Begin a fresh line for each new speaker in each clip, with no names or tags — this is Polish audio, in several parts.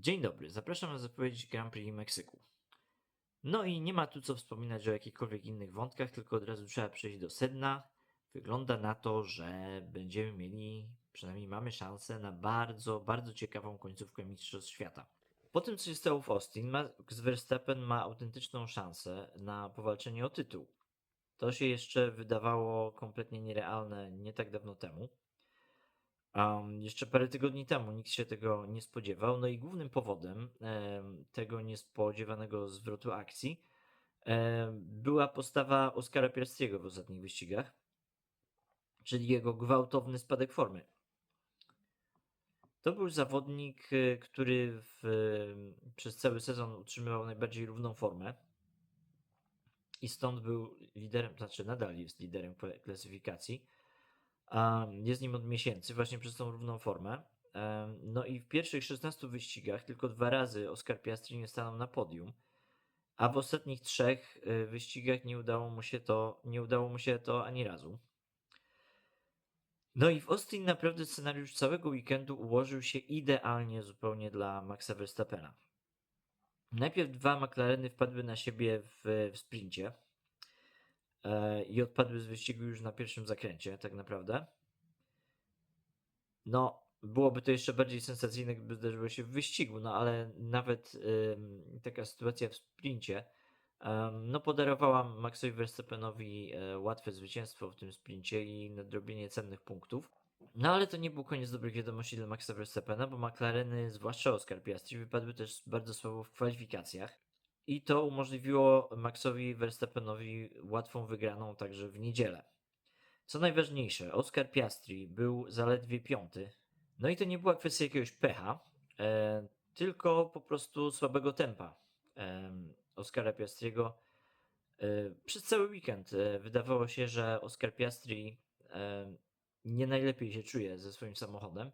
Dzień dobry, zapraszam na zapowiedź Grand Prix Meksyku. No i nie ma tu co wspominać o jakichkolwiek innych wątkach, tylko od razu trzeba przejść do sedna. Wygląda na to, że będziemy mieli, przynajmniej mamy szansę na bardzo, bardzo ciekawą końcówkę Mistrzostw Świata. Po tym, co się stało w Austin, Max Verstappen ma autentyczną szansę na powalczenie o tytuł. To się jeszcze wydawało kompletnie nierealne nie tak dawno temu. Um, jeszcze parę tygodni temu nikt się tego nie spodziewał. No i głównym powodem em, tego niespodziewanego zwrotu akcji em, była postawa Oskara Piastriego w ostatnich wyścigach, czyli jego gwałtowny spadek formy. To był zawodnik, y, który w, przez cały sezon utrzymywał najbardziej równą formę i stąd był liderem, znaczy nadal jest liderem kla- klasyfikacji. A jest nim od miesięcy, właśnie przez tą równą formę. No i w pierwszych 16 wyścigach tylko dwa razy Oscar Piastri nie stanął na podium, a w ostatnich trzech y, wyścigach nie udało mu się to, nie udało mu się to ani razu. No i w Austin naprawdę scenariusz całego weekendu ułożył się idealnie zupełnie dla Maxa Verstappena. Najpierw dwa McLareny wpadły na siebie w, w sprincie i odpadły z wyścigu już na pierwszym zakręcie, tak naprawdę. No, byłoby to jeszcze bardziej sensacyjne, gdyby zdarzyło się w wyścigu, no ale nawet ym, taka sytuacja w sprincie ym, no podarowała Maxowi Verstappenowi e, łatwe zwycięstwo w tym sprincie i nadrobienie cennych punktów. No ale to nie był koniec dobrych wiadomości dla Maxa Verstappena, bo McLareny, zwłaszcza Oscar Piastri, wypadły też bardzo słabo w kwalifikacjach. I to umożliwiło Maxowi Verstappenowi łatwą wygraną także w niedzielę. Co najważniejsze, Oscar Piastri był zaledwie piąty. No i to nie była kwestia jakiegoś pecha, e, tylko po prostu słabego tempa e, Oscara Piastriego. E, przez cały weekend e, wydawało się, że Oscar Piastri e, nie najlepiej się czuje ze swoim samochodem.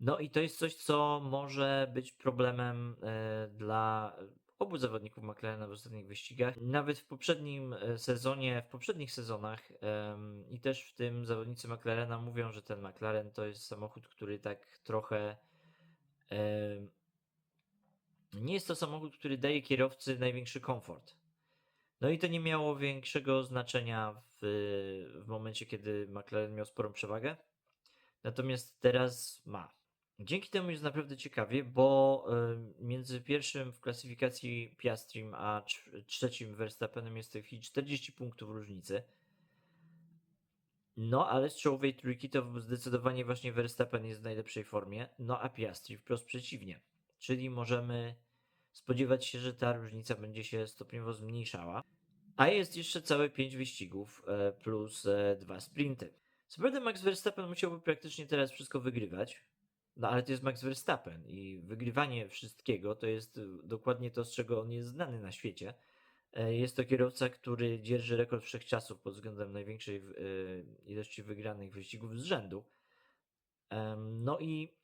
No i to jest coś, co może być problemem e, dla obu zawodników McLarena w ostatnich wyścigach. Nawet w poprzednim e, sezonie, w poprzednich sezonach em, i też w tym zawodnicy McLarena mówią, że ten McLaren to jest samochód, który tak trochę em, nie jest to samochód, który daje kierowcy największy komfort. No i to nie miało większego znaczenia w, w momencie, kiedy McLaren miał sporą przewagę. Natomiast teraz ma. Dzięki temu jest naprawdę ciekawie, bo y, między pierwszym w klasyfikacji Piastrim a trz- trzecim Verstappenem jest w tej chwili 40 punktów różnicy. No, ale z czołowej trójki to zdecydowanie właśnie Verstappen jest w najlepszej formie, no a Piastri wprost przeciwnie. Czyli możemy spodziewać się, że ta różnica będzie się stopniowo zmniejszała. A jest jeszcze całe 5 wyścigów e, plus e, dwa sprinty. Co prawda Max Verstappen musiałby praktycznie teraz wszystko wygrywać, no ale to jest Max Verstappen i wygrywanie wszystkiego to jest y, dokładnie to, z czego on jest znany na świecie. E, Jest to kierowca, który dzierży rekord wszechczasów pod względem największej y, ilości wygranych wyścigów z rzędu. No i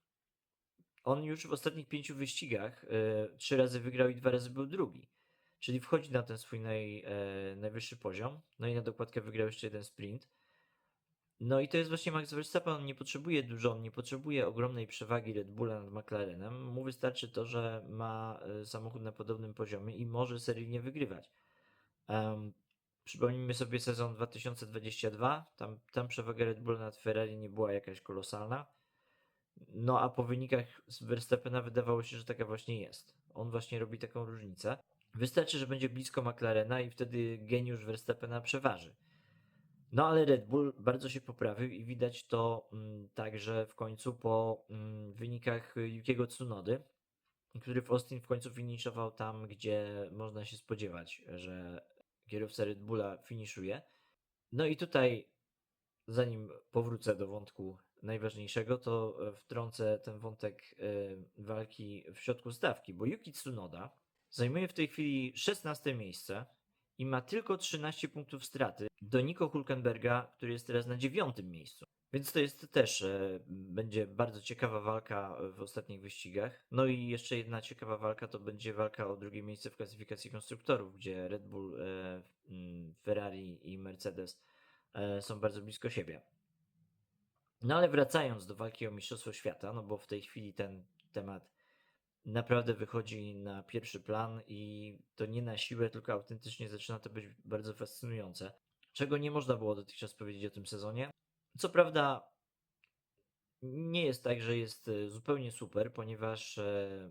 on już w ostatnich pięciu wyścigach e, trzy razy wygrał i dwa razy był drugi. Czyli wchodzi na ten swój naj, e, najwyższy poziom. No i na dokładkę wygrał jeszcze jeden sprint. No i to jest właśnie Max Verstappen, on nie potrzebuje dużo, on nie potrzebuje ogromnej przewagi Red Bulla nad McLarenem. Mu wystarczy to, że ma e, samochód na podobnym poziomie i może seryjnie wygrywać. Um, przypomnijmy sobie sezon 2022, tam, tam przewaga Red Bulla nad Ferrari nie była jakaś kolosalna. No a po wynikach z Verstappena wydawało się, że taka właśnie jest. On właśnie robi taką różnicę. Wystarczy, że będzie blisko McLarena i wtedy geniusz Verstappena przeważy. No ale Red Bull bardzo się poprawił i widać to mm, także w końcu po mm, wynikach Yukiego Tsunody, który w Austin w końcu finiszował tam, gdzie można się spodziewać, że kierowca Red Bulla finiszuje. No i tutaj, zanim powrócę do wątku najważniejszego, to e, wtrącę ten wątek e, walki w środku stawki, bo Yuki Tsunoda zajmuje w tej chwili 16 miejsce i ma tylko 13 punktów straty do Nico Hulkenberga, który jest teraz na dziewiątym miejscu. Więc to jest też e, będzie bardzo ciekawa walka w ostatnich wyścigach. No i jeszcze jedna ciekawa walka to będzie walka o drugie miejsce w klasyfikacji konstruktorów, gdzie Red Bull, e, mm, Ferrari i Mercedes e, są bardzo blisko siebie. No ale wracając do walki o Mistrzostwo Świata, no bo w tej chwili ten temat naprawdę wychodzi na pierwszy plan i to nie na siłę, tylko autentycznie zaczyna to być bardzo fascynujące. Czego nie można było dotychczas powiedzieć o tym sezonie. Co prawda, nie jest tak, że jest e, zupełnie super, ponieważ e,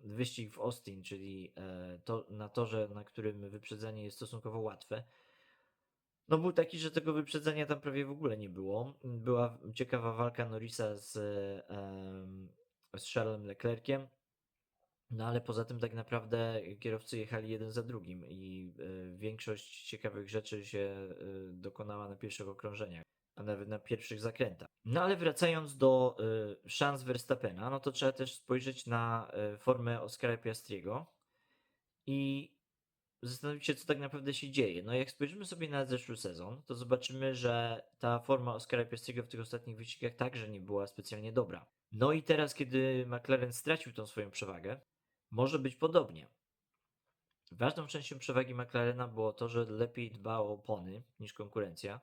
wyścig w Austin, czyli e, to, na torze, na którym wyprzedzenie jest stosunkowo łatwe, no był taki, że tego wyprzedzenia tam prawie w ogóle nie było. Była ciekawa walka Norrisa z, z Charlesem Leclerciem, no ale poza tym tak naprawdę kierowcy jechali jeden za drugim i e, większość ciekawych rzeczy się e, dokonała na pierwszych okrążeniach, a nawet na pierwszych zakrętach. No ale wracając do e, szans Verstappena, no to trzeba też spojrzeć na formę Oscara Piastriego i zastanowić się, co tak naprawdę się dzieje. No jak spojrzymy sobie na zeszły sezon, to zobaczymy, że ta forma Oscara Piastriego w tych ostatnich wyścigach także nie była specjalnie dobra. No i teraz, kiedy McLaren stracił tą swoją przewagę, może być podobnie. Ważną częścią przewagi McLarena było to, że lepiej dba o opony niż konkurencja.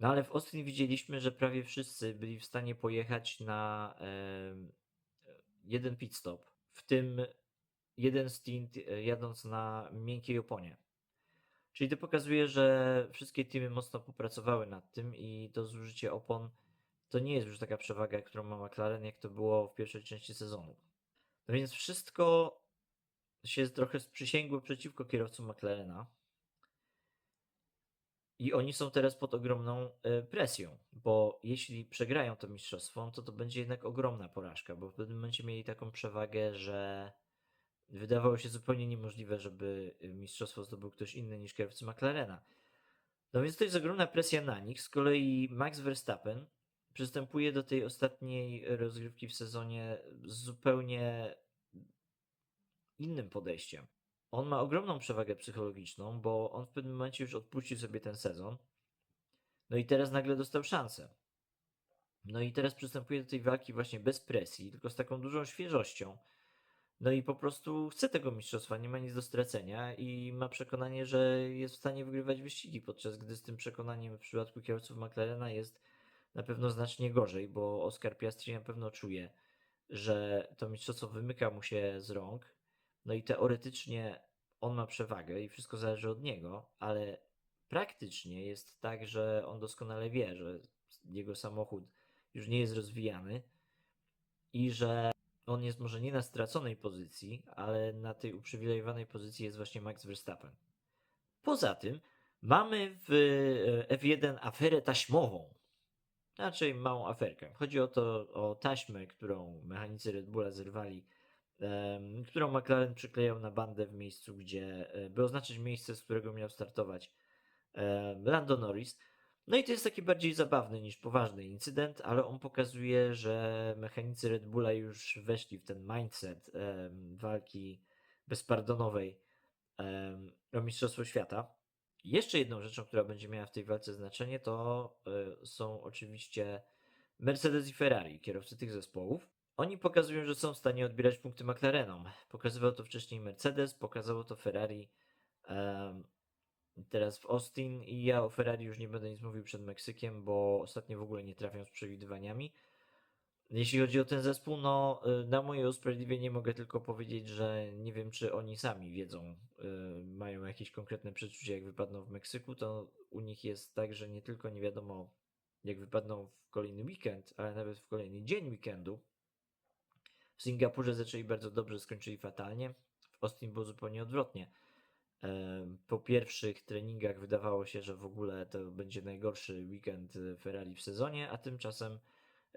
No ale w Austin widzieliśmy, że prawie wszyscy byli w stanie pojechać na em, jeden pit stop, w tym jeden stint e, jadąc na miękkiej oponie. Czyli to pokazuje, że wszystkie teamy mocno popracowały nad tym i to zużycie opon to nie jest już taka przewaga, którą ma McLaren, jak to było w pierwszej części sezonu. No więc wszystko się trochę sprzysięgło przeciwko kierowcom McLarena. I oni są teraz pod ogromną e, presją, bo jeśli przegrają to mistrzostwo, to to będzie jednak ogromna porażka, bo w pewnym momencie mieli taką przewagę, że wydawało się zupełnie niemożliwe, żeby e, mistrzostwo zdobył ktoś inny niż kierowcy McLarena. No więc to jest ogromna presja na nich. Z kolei Max Verstappen przystępuje do tej ostatniej rozgrywki w sezonie z zupełnie innym podejściem. On ma ogromną przewagę psychologiczną, bo on w pewnym momencie już odpuścił sobie ten sezon. No i teraz nagle dostał szansę. No i teraz przystępuje do tej walki właśnie bez presji, tylko z taką dużą świeżością. No i po prostu chce tego mistrzostwa, nie ma nic do stracenia i ma przekonanie, że jest w stanie wygrywać wyścigi, podczas gdy z tym przekonaniem w przypadku kierowców McLarena jest na pewno znacznie gorzej, bo Oscar Piastri na pewno czuje, że to mistrzostwo wymyka mu się z rąk. No i teoretycznie on ma przewagę i wszystko zależy od niego, ale praktycznie jest tak, że on doskonale wie, że jego samochód już nie jest rozwijany i że on jest może nie na straconej pozycji, ale na tej uprzywilejowanej pozycji jest właśnie Max Verstappen. Poza tym mamy w e, F1 aferę taśmową. Raczej małą aferkę. Chodzi o to, o taśmę, którą mechanicy Red Bulla zerwali, którą McLaren przyklejał na bandę w miejscu, gdzie, e, by oznaczyć miejsce, z którego miał startować Lando Norris. No i to jest taki bardziej zabawny niż poważny incydent, ale on pokazuje, że mechanicy Red Bulla już weszli w ten mindset walki bezpardonowej o Mistrzostwo Świata. Jeszcze jedną rzeczą, która będzie miała w tej walce znaczenie, to y, są oczywiście Mercedes i Ferrari, kierowcy tych zespołów. Oni pokazują, że są w stanie odbierać punkty McLarenom. Pokazywał to wcześniej Mercedes, pokazało to Ferrari teraz w Austin i ja o Ferrari już nie będę nic mówił przed Meksykiem, bo ostatnio w ogóle nie trafią z przewidywaniami. Jeśli chodzi o ten zespół, no y, na moje usprawiedliwienie mogę tylko powiedzieć, że nie wiem, czy oni sami wiedzą, y, mają jakieś konkretne przeczucie, jak wypadną w Meksyku, to u nich jest tak, że nie tylko nie wiadomo, jak wypadną w kolejny weekend, ale nawet w kolejny dzień weekendu. W Singapurze zaczęli bardzo dobrze, skończyli fatalnie. W Austin było zupełnie odwrotnie. Em, Po pierwszych treningach wydawało się, że w ogóle to będzie najgorszy weekend y, Ferrari w sezonie, a tymczasem e,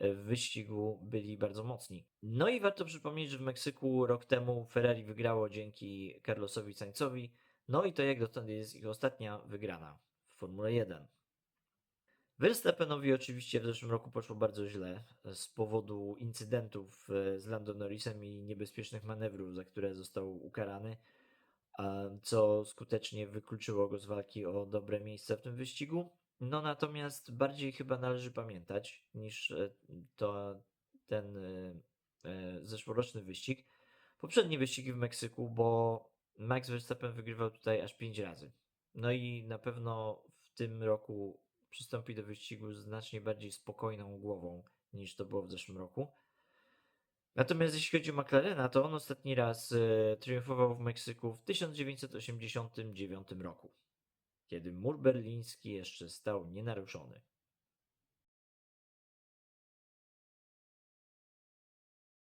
w wyścigu byli bardzo mocni. No i warto przypomnieć, że w Meksyku rok temu Ferrari wygrało dzięki Carlosowi Sainzowi. No i to jak dotąd jest ich ostatnia wygrana w Formule 1. Verstappenowi oczywiście w zeszłym roku poszło bardzo źle z powodu incydentów e, z Lando Norrisem i niebezpiecznych manewrów, za które został ukarany, co skutecznie wykluczyło go z walki o dobre miejsce w tym wyścigu. No natomiast bardziej chyba należy pamiętać niż e, to ten e, e, zeszłoroczny wyścig. Poprzednie wyścigi w Meksyku, bo Max Verstappen wygrywał tutaj aż 5 razy. No i na pewno w tym roku przystąpi do wyścigu z znacznie bardziej spokojną głową niż to było w zeszłym roku. Natomiast jeśli chodzi o McLarena, to on ostatni raz triumfował w Meksyku w 1989 roku, kiedy mur berliński jeszcze stał nienaruszony.